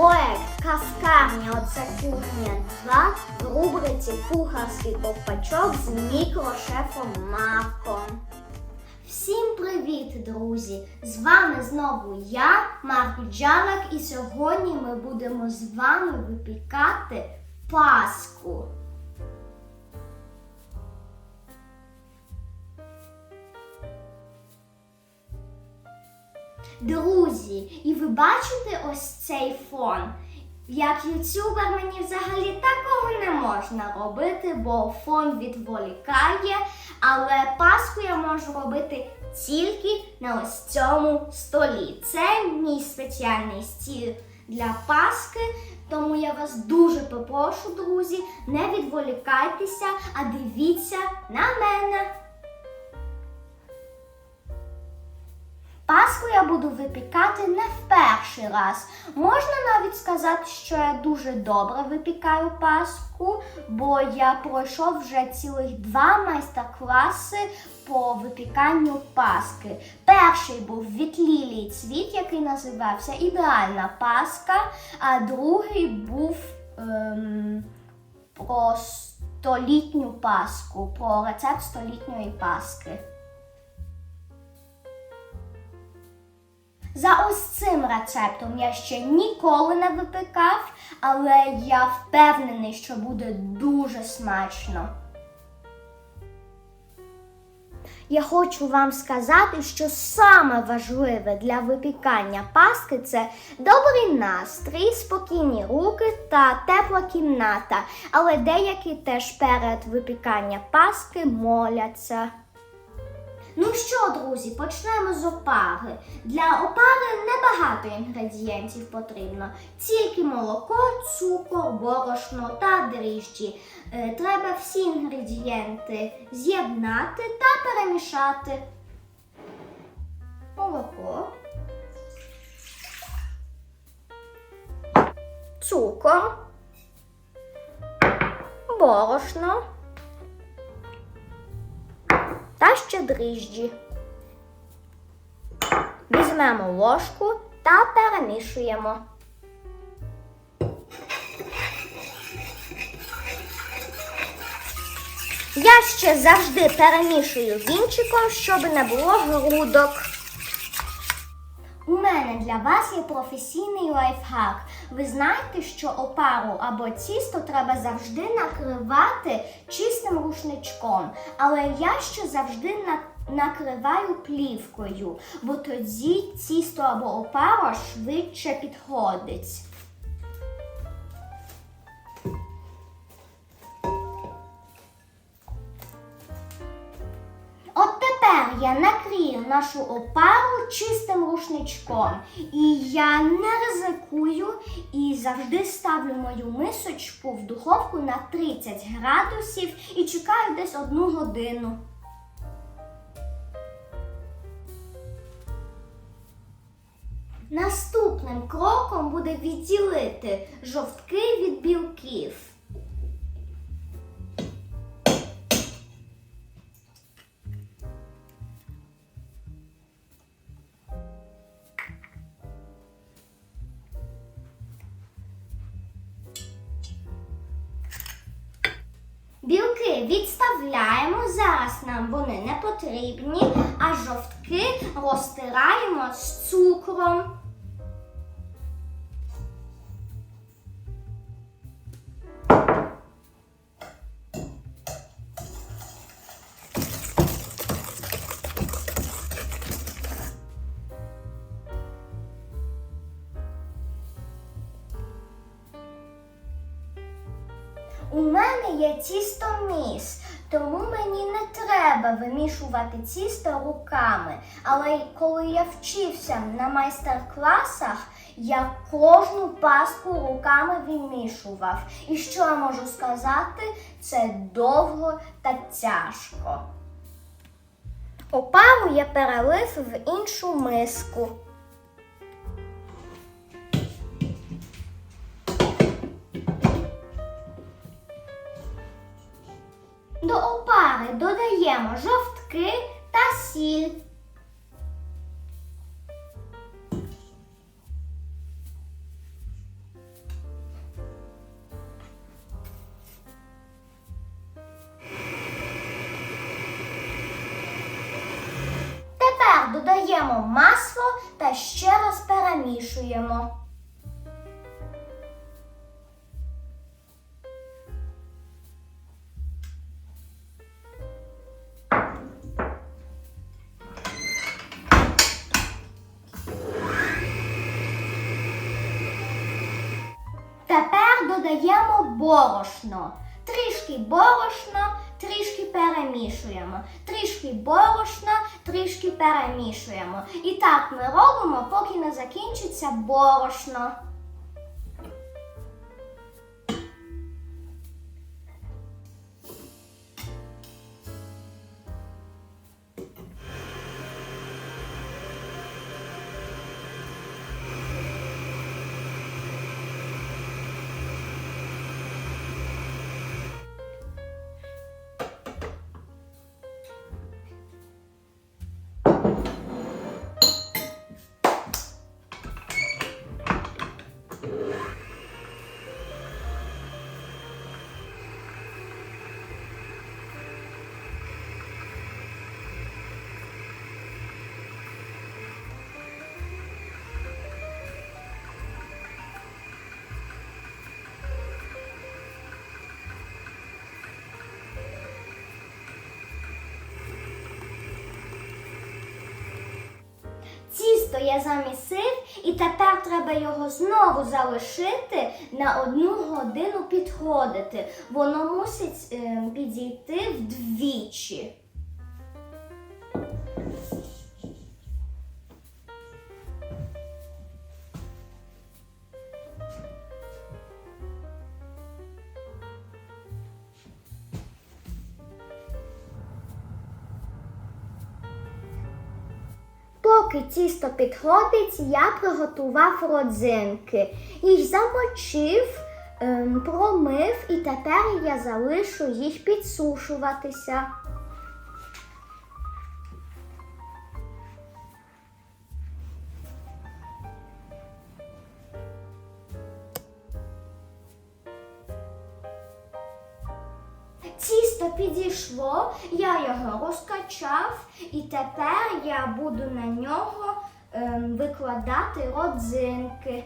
Проект Каскарня Оце кухня 2 в рубриці Кухарський ковпачок з мікрошефом Марком. Всім привіт, друзі! З вами знову я, Марк Джалак, і сьогодні ми будемо з вами випікати паску. Друзі, і ви бачите ось цей фон? Як ютубер мені взагалі такого не можна робити, бо фон відволікає, але паску я можу робити тільки на ось цьому столі. Це мій спеціальний стіл для паски, тому я вас дуже попрошу, друзі, не відволікайтеся, а дивіться на мене. Паску я буду випікати не в перший раз. Можна навіть сказати, що я дуже добре випікаю паску, бо я пройшов вже цілих два майстер-класи по випіканню паски. Перший був від Лілії Цвіт, який називався Ідеальна паска, а другий був ем, про столітню паску, про рецепт столітньої паски. За ось цим рецептом я ще ніколи не випікав, але я впевнений, що буде дуже смачно. Я хочу вам сказати, що саме важливе для випікання паски це добрий настрій, спокійні руки та тепла кімната. Але деякі теж перед випіканням паски моляться. Ну що, друзі, почнемо з опари. Для опари небагато інгредієнтів потрібно. Тільки молоко, цукор, борошно та дріжджі. Е, Треба всі інгредієнти з'єднати та перемішати. Молоко. Цукор. Борошно та ще дріжджі. Візьмемо ложку та перемішуємо. Я ще завжди перемішую вінчиком, щоб не було грудок. Мене для вас є професійний лайфхак. Ви знаєте, що опару або тісто треба завжди накривати чистим рушничком, але я ще завжди на- накриваю плівкою, бо тоді тісто або опара швидше підходить. Я накрию нашу опару чистим рушничком. І я не ризикую і завжди ставлю мою мисочку в духовку на 30 градусів і чекаю десь одну годину. Наступним кроком буде відділити жовтки від білків. Відставляємо, зараз нам вони не потрібні, а жовтки розтираємо з цукром. Мене є тісто міс, тому мені не треба вимішувати тісто руками. Але коли я вчився на майстер-класах, я кожну паску руками вимішував. І що я можу сказати, це довго та тяжко. Опару я перелив в іншу миску. До опари додаємо жовтки та сіль. Додаємо масло та ще раз перемішуємо. Борошно. Трішки борошна, трішки перемішуємо. Трішки борошна, трішки перемішуємо. І так ми робимо, поки не закінчиться борошно. Я замісив, і тепер треба його знову залишити на одну годину підходити. Воно мусить е, підійти вдвічі. Поки тісто підходить, я приготував родзинки. Їх замочив, ем, промив і тепер я залишу їх підсушуватися. Тісто підійшло, я його розкачав, і тепер я буду на нього ем, викладати родзинки.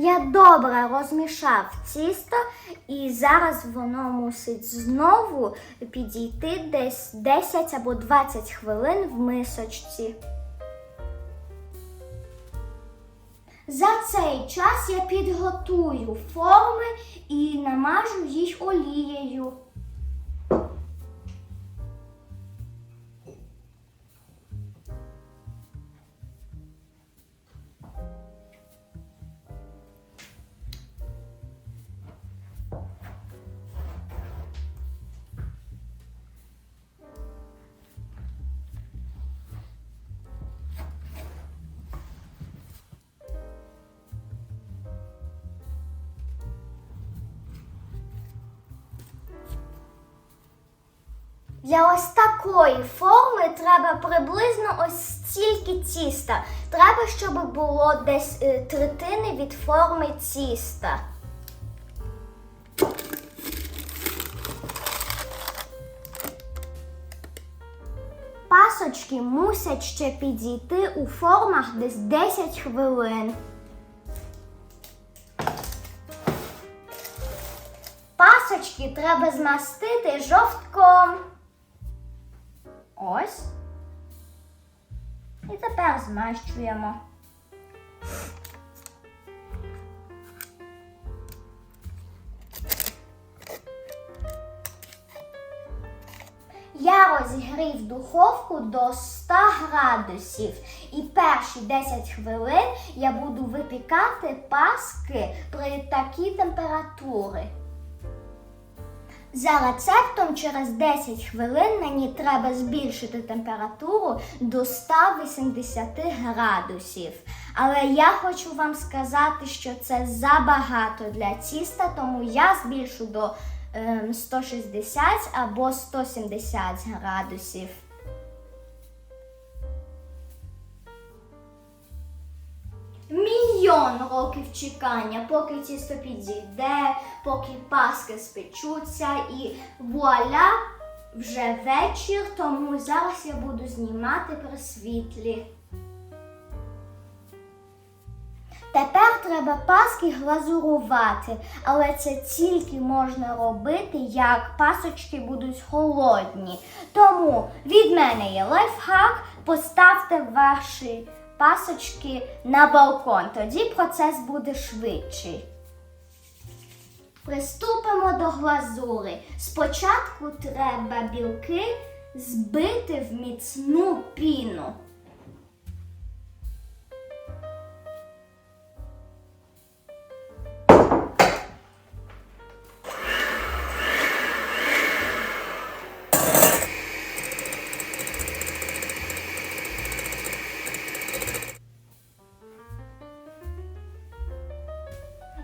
Я добре розмішав тісто, і зараз воно мусить знову підійти десь 10 або 20 хвилин в мисочці. За цей час я підготую форми і намажу їх олією. Для ось такої форми треба приблизно ось стільки тіста. Треба, щоб було десь е, третини від форми тіста. Пасочки мусять ще підійти у формах десь 10 хвилин. Пасочки треба змастити жовтком. Ось. І тепер змащуємо. Я розігрів духовку до 100 градусів і перші 10 хвилин я буду випікати паски при такій температурі. За рецептом через 10 хвилин мені треба збільшити температуру до 180 градусів. Але я хочу вам сказати, що це забагато для тіста, тому я збільшу до ем, 160 або 170 градусів. Мільйон років чекання, поки тісто підійде, поки паски спечуться і вуаля, вже вечір, тому зараз я буду знімати при світлі. Тепер треба паски глазурувати, але це тільки можна робити, як пасочки будуть холодні. Тому від мене є лайфхак, поставте ваші пасочки на балкон, тоді процес буде швидший. Приступимо до глазури. Спочатку треба білки збити в міцну піну.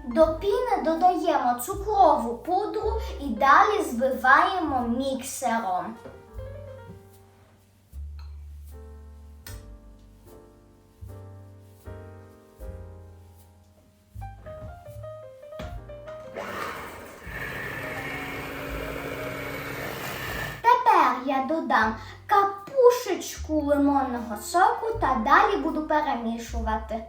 До піни додаємо цукрову пудру і далі збиваємо міксером. Тепер я додам капушечку лимонного соку та далі буду перемішувати.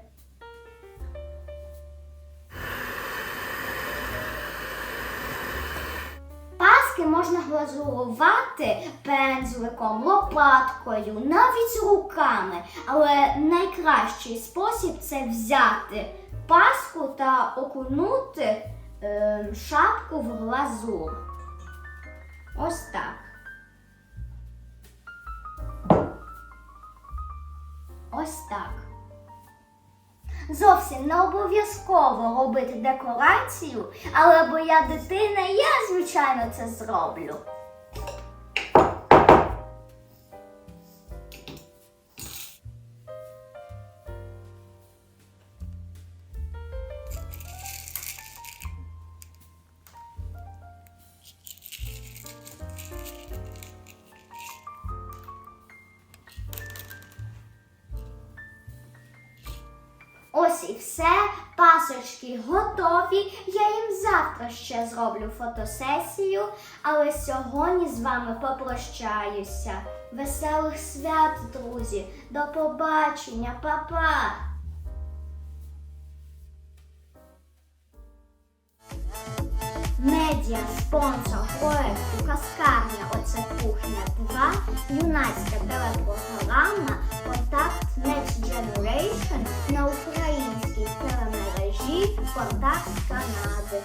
Глазурувати пензликом, лопаткою, навіть руками. Але найкращий спосіб це взяти паску та окунути е, шапку в глазур. Ось так. Ось так. Зовсім не обов'язково робити декорацію, але бо я дитина, я, звичайно, це зроблю. Ось і все, пасочки готові. Я їм завтра ще зроблю фотосесію, але сьогодні з вами попрощаюся. Веселих свят, друзі! До побачення, па-па! Медіа, спонсор проекту Каскарня Оце кухня 2, юнацька телепрограма Контакт Next Generation на українській телемережі Контакт Канади.